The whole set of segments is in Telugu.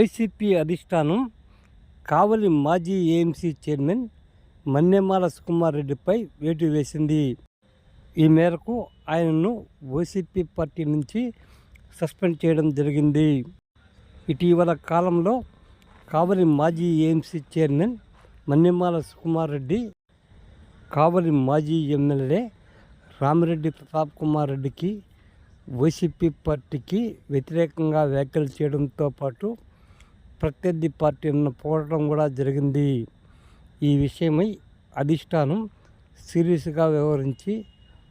వైసీపీ అధిష్టానం కావలి మాజీ ఏఎంసీ చైర్మన్ మన్నెమాల సుకుమార్ రెడ్డిపై వేటు వేసింది. ఈ మేరకు ఆయనను వైసీపీ పార్టీ నుంచి సస్పెండ్ చేయడం జరిగింది. ఇటీవల కాలంలో కావలి మాజీ ఏఎంసీ చైర్మన్ మన్నెమాల సుకుమార్ రెడ్డి కావలి మాజీ ఎమ్మెల్యే రామిరెడ్డి ప్రతాప్ కుమార్ రెడ్డికి వైసీపీ పార్టీకి వ్యతిరేకంగా వ్యాఖ్యలు చేయడంతో పాటు ప్రత్యర్థి పార్టీలను పోడటం కూడా జరిగింది. ఈ విషయమై అధిష్టానం సీరియస్గా వ్యవహరించి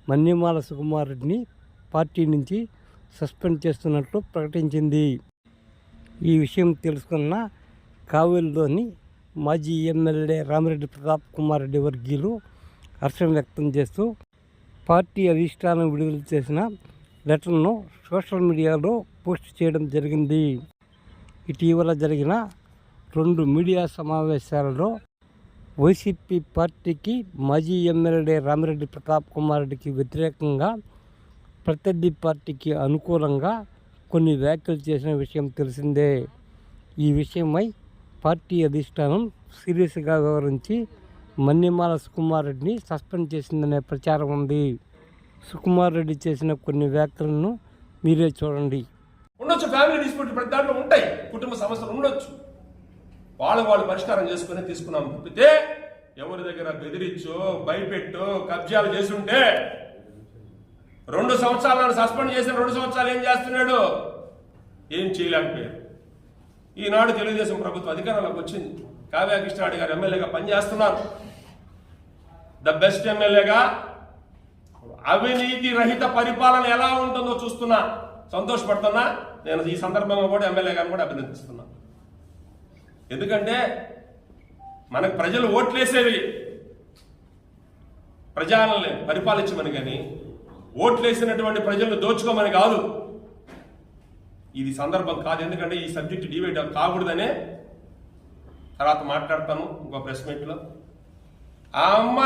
మన్యమాల సుకుమార్ రెడ్డిని పార్టీ నుంచి సస్పెండ్ చేస్తున్నట్లు ప్రకటించింది. ఈ విషయం తెలుసుకున్న కావేలిలోని మాజీ ఎమ్మెల్యే రామిరెడ్డి ప్రతాప్ కుమార్ రెడ్డి వర్గీయులు హర్షం వ్యక్తం చేస్తూ పార్టీ అధిష్టానం విడుదల చేసిన లెటర్ను సోషల్ మీడియాలో పోస్ట్ చేయడం జరిగింది. ఇటీవల జరిగిన రెండు మీడియా సమావేశాలలో వైసీపీ పార్టీకి మాజీ ఎమ్మెల్యే రామిరెడ్డి ప్రతాప్ కుమార్ రెడ్డికి వ్యతిరేకంగా ప్రత్యర్థి పార్టీకి అనుకూలంగా కొన్ని వ్యాఖ్యలు చేసిన విషయం తెలిసిందే. ఈ విషయమై పార్టీ అధిష్టానం సీరియస్గా వివరించి మన్యమాల సుకుమార్ రెడ్డిని సస్పెండ్ చేసిందనే ప్రచారం ఉంది. సుకుమార్ రెడ్డి చేసిన కొన్ని వ్యాఖ్యలను మీరే చూడండి. ఉండొచ్చు ఫ్యామిలీ డిస్ప్యూట్ ప్రతి దాంట్లో ఉంటాయి. కుటుంబ సమస్యలు ఉండొచ్చు. వాళ్ళు వాళ్ళు పరిష్కారం చేసుకుని తీసుకున్నాం తప్పితే ఎవరి దగ్గర బెదిరించో భయపెట్టో కబ్జాలు చేసుంటే రెండు సంవత్సరాలను సస్పెండ్ చేసిన రెండు సంవత్సరాలు ఏం చేస్తున్నాడు? ఏం చేయలేకపోయారు ఈనాడు తెలుగుదేశం ప్రభుత్వం అధికారంలోకి వచ్చింది. కావ్య కృష్ణారెడ్డి గారు ఎమ్మెల్యేగా పనిచేస్తున్నారు. ద బెస్ట్ ఎమ్మెల్యేగా అవినీతి రహిత పరిపాలన ఎలా ఉంటుందో చూస్తున్నా. సంతోషపడుతున్నా. నేను ఈ సందర్భంగా కూడా ఎమ్మెల్యే గారిని కూడా అభినందిస్తున్నా. ఎందుకంటే మనకు ప్రజలు ఓట్లేసేవి ప్రజలని పరిపాలించమని కానీ ఓట్లేసినటువంటి ప్రజలను దోచుకోమని కాదు. ఇది సందర్భం కాదు. ఎందుకంటే ఈ సబ్జెక్ట్ డిబేట్ కాకూడదనే తర్వాత మాట్లాడతాను ఇంకో ప్రెస్ మీట్లో. ఆ అమ్మాయి